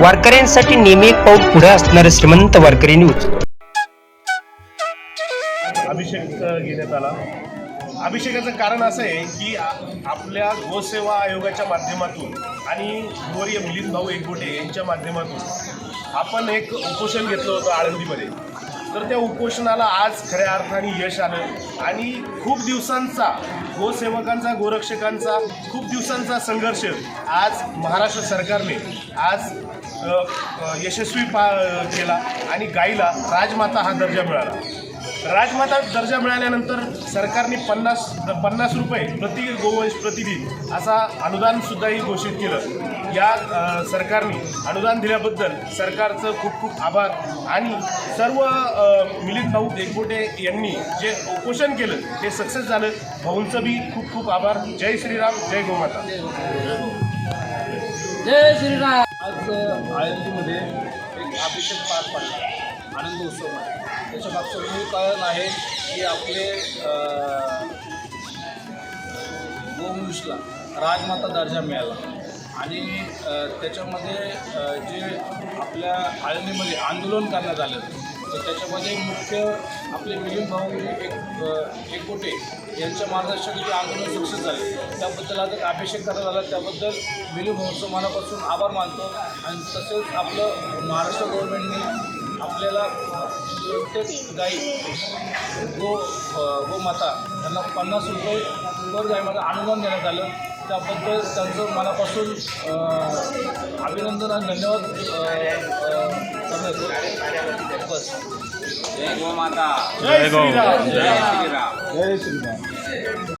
वारकऱ्यांसाठी नेहमी एक पाऊल पुढे असणारे श्रीमंत वारकरी न्यूज. अभिषेक घेण्यात आला. अभिषेकाचं कारण असं आहे की आपल्या गोसेवा आयोगाच्या माध्यमातून आणि गौरीय मिलिंद भाऊ एकबोटे यांच्या माध्यमातून आपण एक उपोषण घेतलं होतं आळंदीमध्ये. तर त्या उपोषणाला आज खऱ्या अर्थाने यश आलं. आणि खूप दिवसांचा गोसेवकांचा गोरक्षकांचा खूप दिवसांचा संघर्ष आज महाराष्ट्र सरकारने आज यशस्वी पा केला आणि गाईला राजमाता हा दर्जा मिळाला. राजमाता दर्जा मिळाल्यानंतर सरकारने पन्नास पन्नास रुपये प्रति गोवंश प्रतिदिन असा अनुदानसुद्धाही घोषित केलं. या सरकारने अनुदान दिल्याबद्दल सरकारचं खूप खूप आभार आणि सर्व मिलिंद भाऊ देखोटे यांनी जे उपोषण केलं ते सक्सेस झालं. भाऊंचं बी खूप खूप आभार. जय श्रीराम जय गोमाता. जय श्रीराम. आज आळंदीमध्ये एक अभिषेक पार पडला. आनंद उत्सव त्याच्या मागचं मूळ कारण आहे की आपले गोवंशला राजमाता दर्जा मिळाला. आणि त्याच्यामध्ये जे आपल्या आळणीमध्ये आंदोलन करण्यात आलं तर त्याच्यामध्ये मुख्य आपले मिलिंद भाऊ एक एकवटे यांच्या मार्गदर्शनाखाली जे आंदोलन सक्सेस झाले. त्याबद्दल आज एक अभिषेक करण्यात आला. त्याबद्दल मिलिंद भाऊचं मनापासून आभार मानतो. आणि तसेच आपलं महाराष्ट्र गव्हर्नमेंटने आपल्याला प्रत्येक गाई गो गोमाता यांना पन्नास रुपये दर गाईमध्ये अनुदान देण्यात आलं. त्याबद्दल त्यांचं मनापासून अभिनंदन आणि धन्यवाद करण्यात येतो. बस. जय गोमाता जय श्रीराम. जय श्रीराम. जय श्रीराम.